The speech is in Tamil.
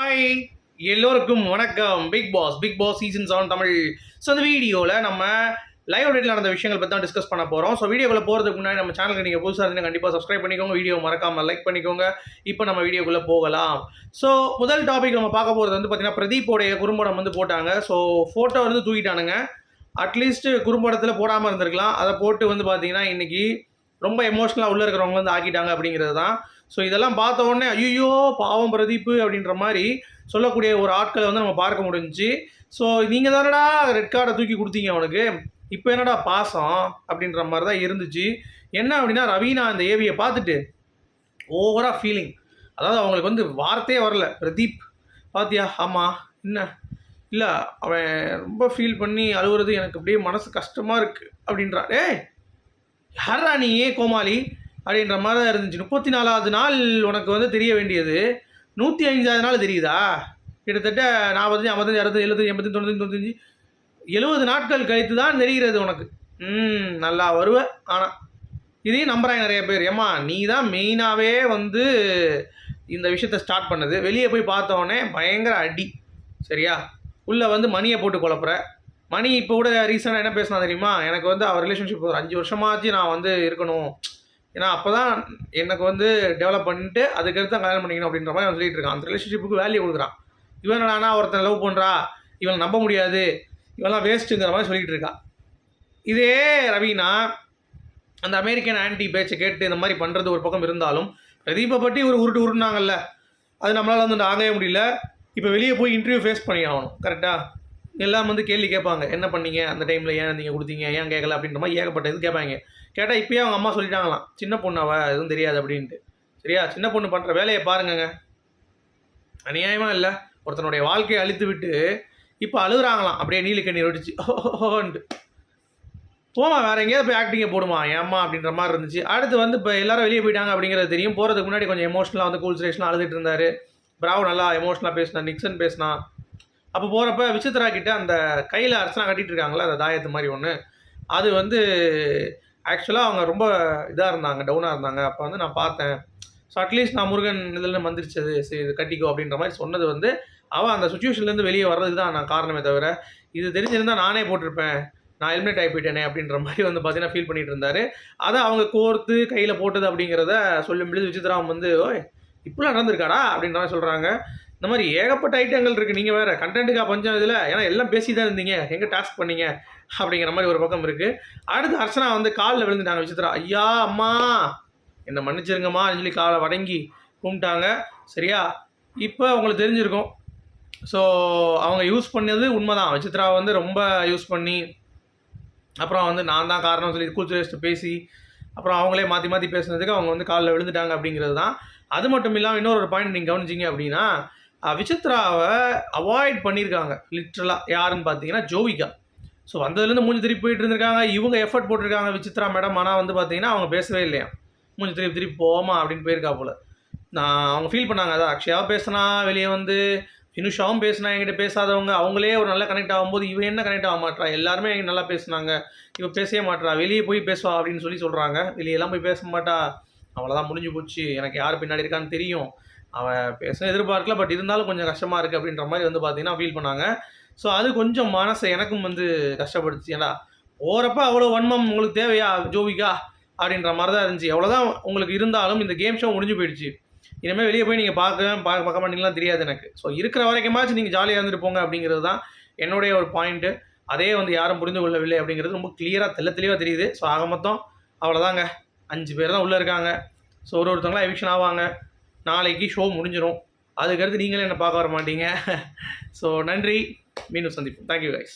ஹாய் எல்லோருக்கும் வணக்கம். Big Boss Big Boss season seven Tamil. So இந்த வீடியோவில் நம்ம லைவ் அப்டேட்டில் நடந்த விஷயங்கள் பற்றி தான் டிஸ்கஸ் பண்ண போகிறோம் ஸோ வீடியோக்குள்ள போகிறதுக்கு முன்னாடி நம்ம சேனலுக்கு நீங்கள் புதுசாக இருந்தீங்கன்னா கண்டிப்பாக சப்ஸ்கிரைப் பண்ணிக்கோங்க. வீடியோ மறக்காமல் லைக் பண்ணிக்கோங்க. இப்போ நம்ம வீடியோக்குள்ளே போகலாம். ஸோ முதல் டாபிக் நம்ம பார்க்க போகிறது வந்து பார்த்தீங்கன்னா பிரதீப்போடைய குறும்படம் வந்து போட்டாங்க. ஸோ ஃபோட்டோ வந்து தூக்கிட்டானுங்க. அட்லீஸ்ட் குறும்படத்தில் போடாமல் இருந்திருக்கலாம். அதை போட்டு வந்து பார்த்தீங்கன்னா இன்றைக்கி ரொம்ப எமோஷ்னலாக உள்ளே இருக்கிறவங்க வந்து ஆக்கிட்டாங்க அப்படிங்கிறது தான். ஸோ இதெல்லாம் பார்த்த உடனே ஐயோ பாவம் பிரதீப் அப்படின்ற மாதிரி சொல்லக்கூடிய ஒரு ஆட்களை வந்து நம்ம பார்க்க முடிஞ்சுச்சு. ஸோ நீங்கள் தானடா ரெட் கார்டை தூக்கி கொடுத்தீங்க அவனுக்கு. இப்போ என்னடா பாசம் அப்படின்ற மாதிரி தான் இருந்துச்சு. என்ன அப்படின்னா ரவீனா அந்த ஏவியை பார்த்துட்டு ஓவராக ஃபீலிங் அதாவது அவங்களுக்கு வந்து வார்த்தையே வரல. பிரதீப் பாத்தியா? ஆமாம் என்ன? இல்லை அவன் ரொம்ப ஃபீல் பண்ணி அழுகுறது எனக்கு அப்படியே மனசு கஷ்டமாக இருக்குது அப்படின்றா ஏய் யாரா நீ ஏன் கோமாளி? அப்படின்ற மாதிரி தான் இருந்துச்சு. முப்பத்தி நாலாவது நாள் உனக்கு வந்து தெரிய வேண்டியது. நூற்றி ஐந்தாவது நாள் தெரியுதா? கிட்டத்தட்ட நாற்பத்தஞ்சு ஐம்பத்தஞ்சு அறுபது எழுபது எண்பத்தஞ்சு தொண்ணூத்தஞ்சு தொண்ணூத்தஞ்சு எழுபது நாட்கள் கழித்து தான் தெரிகிறது உனக்கு. ம் நல்லா வருவ. ஆனால் இதையும் நம்புகிறாங்க நிறைய பேர். ஏம்மா நீ தான் மெயினாகவே வந்து இந்த விஷயத்த ஸ்டார்ட் பண்ணது. வெளியே போய் பார்த்தோன்னே பயங்கர அடி. சரியா? உள்ளே வந்து மணியை போட்டு குழப்புற. மணி இப்போ கூட ரீசெண்டாக என்ன பேசினா தெரியுமா? எனக்கு வந்து அவர் ரிலேஷன்ஷிப் ஒரு அஞ்சு வருஷமாச்சு நான் வந்து இருக்கணும். ஏன்னா அப்போ தான் எனக்கு வந்து டெவலப் பண்ணிட்டு அதுக்கடுத்து தான் கல்யாணம் பண்ணிக்கணும் அப்படின்ற மாதிரி அவன் சொல்லிட்டு இருக்கான். அந்த ரிலேஷன்ஷிப்புக்கு வேல்யூ கொடுக்குறான். இவன் என்னடானா ஒருத்தன் லவ் பண்ணுறா இவனை நம்ப முடியாது. இவெல்லாம் வேஸ்ட்டுங்கிற மாதிரி சொல்லிட்டு இருக்கா. இதே ரவினா அந்த அமெரிக்கன் ஆன்டி பேச்சை கேட்டு இந்த மாதிரி பண்ணுறது ஒரு பக்கம் இருந்தாலும் பிரதீப்பை பற்றி ஒரு உருட்டு உருட்டுனாங்கல்ல. அது நம்மளால் வந்து ஆகவே முடியல. இப்போ வெளியே போய் இன்டர்வியூ ஃபேஸ் பண்ணி ஆகணும். கரெக்டாக எல்லாம் வந்து கேள்வி கேட்பாங்க. என்ன பண்ணீங்க? அந்த டைமில் ஏன் நீங்கள் கொடுத்தீங்க? ஏன் கேட்கல? அப்படின்ற மாதிரி ஏகப்பட்ட இது கேட்பாங்க. கேட்டால் இப்போயே அவங்க அம்மா சொல்லிட்டாங்களாம். சின்ன பொண்ணு எதுவும் தெரியாது அப்படின்ட்டு. சரியா? சின்ன பொண்ணு பண்ணுற வேலையை பாருங்கங்க. அநியாயமாக இல்லை. ஒருத்தனுடைய வாழ்க்கையை அழித்து விட்டு இப்போ அழுகுறாங்களாம். அப்படியே நீலிக்கண்ணி ஒடிச்சு ஓன்ட்டு போமா வேற எங்கேயாவது போய் ஆக்டிங்கை போடுமா? ஏம்மா அப்படின்ற மாதிரி இருந்துச்சு. அடுத்து வந்து இப்போ எல்லாரும் வெளியே போயிட்டாங்க அப்படிங்கிறது தெரியும். போகிறதுக்கு முன்னாடி கொஞ்சம் எமோஷனலாக வந்து கூல் ஸ்டேஷனில் அழுதுட்டு இருந்தார். பிராவ் நல்லா எமோஷனலாக பேசினா நிக்சன் பேசினா அப்போ போகிறப்ப விசித்ரா கிட்ட அந்த கையில் அர்ச்சனா கட்டிட்டு இருக்காங்களா அந்த தாயத்து மாதிரி ஒன்று அது வந்து ஆக்சுவலாக அவங்க ரொம்ப இதாக இருந்தாங்க டவுனாக இருந்தாங்க. அப்போ வந்து நான் பார்த்தேன். ஸோ அட்லீஸ்ட் நான் முருகன் இதில் வந்துருச்சது அது சரி இது கட்டிக்கோ அப்படின்ற மாதிரி சொன்னது வந்து அவன் அந்த சுச்சுவேஷன்லேருந்து வெளியே வர்றதுக்கு தான் நான் காரணமே தவிர இது தெரிஞ்சிருந்தால் நானே போட்டிருப்பேன். நான் ஹெல்மெட் ஆகிப்பிட்டேனே அப்படின்ற மாதிரி வந்து பார்த்தீங்கன்னா ஃபீல் பண்ணிகிட்டு இருந்தார். அதை அவங்க கோர்த்து கையில் போட்டது அப்படிங்கிறத சொல்லும் பொழுது விசித்ராம் வந்து ஓய் இப்படிலாம் நடந்திருக்காடா? அப்படின்ற மாதிரி சொல்கிறாங்க இந்த மாதிரி ஏகப்பட்ட ஐட்டங்கள் இருக்குது நீங்கள் வேறு கண்டென்ட்டுக்காக பஞ்சம் இதில். ஏன்னா எல்லாம் பேசி தான் இருந்தீங்க. எங்கே டாஸ்க் பண்ணீங்க? அப்படிங்கிற மாதிரி ஒரு பக்கம் இருக்குது அடுத்து அர்ச்சனா வந்து காலில் விழுந்துட்டாங்க விசித்ரா ஐயா அம்மா! என்னை மன்னிச்சிருங்கம்மா சொல்லி காலை வடங்கி கும்பிட்டாங்க. சரியா? இப்போ அவங்களுக்கு தெரிஞ்சிருக்கும். ஸோ அவங்க யூஸ் பண்ணது உண்மைதான். விசித்ரா வந்து ரொம்ப யூஸ் பண்ணி அப்புறம் வந்து நான் தான் காரணம் சொல்லி கூச்சலிஸ்ட்டு பேசி அப்புறம் அவங்களே மாற்றி மாற்றி பேசுனதுக்கு அவங்க வந்து காலில் விழுந்துட்டாங்க அப்படிங்கிறது தான். அது மட்டும் இல்லாமல் இன்னொரு பாயிண்ட் நீங்கள் கவனிச்சிங்க அப்படின்னா விசித்ராவை அவாய்ட் பண்ணியிருக்காங்க லிட்ரலாக யாருன்னு பார்த்தீங்கன்னா ஜோவிகா. ஸோ வந்ததுலேருந்து மூஞ்சி திருப்பி போயிட்டு இருந்திருக்காங்க. இவங்க எஃபர்ட் போட்டிருக்காங்க விசித்ரா மேடம் ஆனால் வந்து பார்த்தீங்கன்னா அவங்க பேசவே இல்லையா. மூஞ்சி திருப்பி திருப்பி போமா அப்படின்னு போயிருக்கா போல். நான் அவங்க ஃபீல் பண்ணாங்க அதான். அக்ஷயாவும் பேசினா வெளியே வந்து ஃபினுஷாவும் பேசினா என்கிட்ட பேசாதவங்க அவங்களே ஒரு நல்லா கனெக்ட் ஆகும்போது இவன் என்ன கனெக்ட் ஆக மாட்டா எல்லாருமே என்கிட்ட நல்லா பேசுனாங்க. இவன் பேசவே மாட்றா. வெளியே போய் பேசுவா அப்படின்னு சொல்லி சொல்கிறாங்க வெளியெல்லாம் போய் பேச மாட்டா. அவ்வளோதான் முடிஞ்சு போச்சு. எனக்கு யார் பின்னாடி இருக்கான்னு தெரியும். அவன் பேச எதிர்பார்க்கல பட் இருந்தாலும் கொஞ்சம் கஷ்டமாக இருக்குது அப்படின்ற மாதிரி வந்து பார்த்தீங்கன்னா ஃபீல் பண்ணாங்க. ஸோ அது கொஞ்சம் மனசை எனக்கும் வந்து கஷ்டப்படுச்சு ஏன்னா போகிறப்ப அவ்வளோ வன்மம் உங்களுக்கு தேவையா ஜோவிகா அப்படின்ற மாதிரி தான் இருந்துச்சு. எவ்வளோதான் உங்களுக்கு இருந்தாலும் இந்த கேம் ஷோ முடிஞ்சு போயிடுச்சு. இனிமேல் வெளியே போய் நீங்கள் பார்க்க பார்க்க பார்க்க மாட்டீங்களா தெரியாது எனக்கு. ஸோ இருக்கிற வரைக்குமாச்சும் நீங்கள் ஜாலியாக இருந்துட்டு போங்க அப்படிங்கிறது தான் என்னுடைய ஒரு பாயிண்ட்டு அதே வந்து யாரும் புரிந்து கொள்ளவில்லை அப்படிங்கிறது ரொம்ப கிளியராக தெல்ல தெளிவாக தெரியுது. ஸோ ஆக மொத்தம் அவ்வளோதாங்க அஞ்சு பேர் தான் உள்ளே இருக்காங்க. ஸோ ஒரு ஒருத்தவங்களாம் எவிக்ஷன் ஆவாங்க. நாளைக்கு ஷோ முடிஞ்சிடும் அதுக்கடுத்து நீங்களே என்ன பார்க்க வர மாட்டீங்க? ஸோ நன்றி. மீண்டும் சந்திப்போம். Thank you guys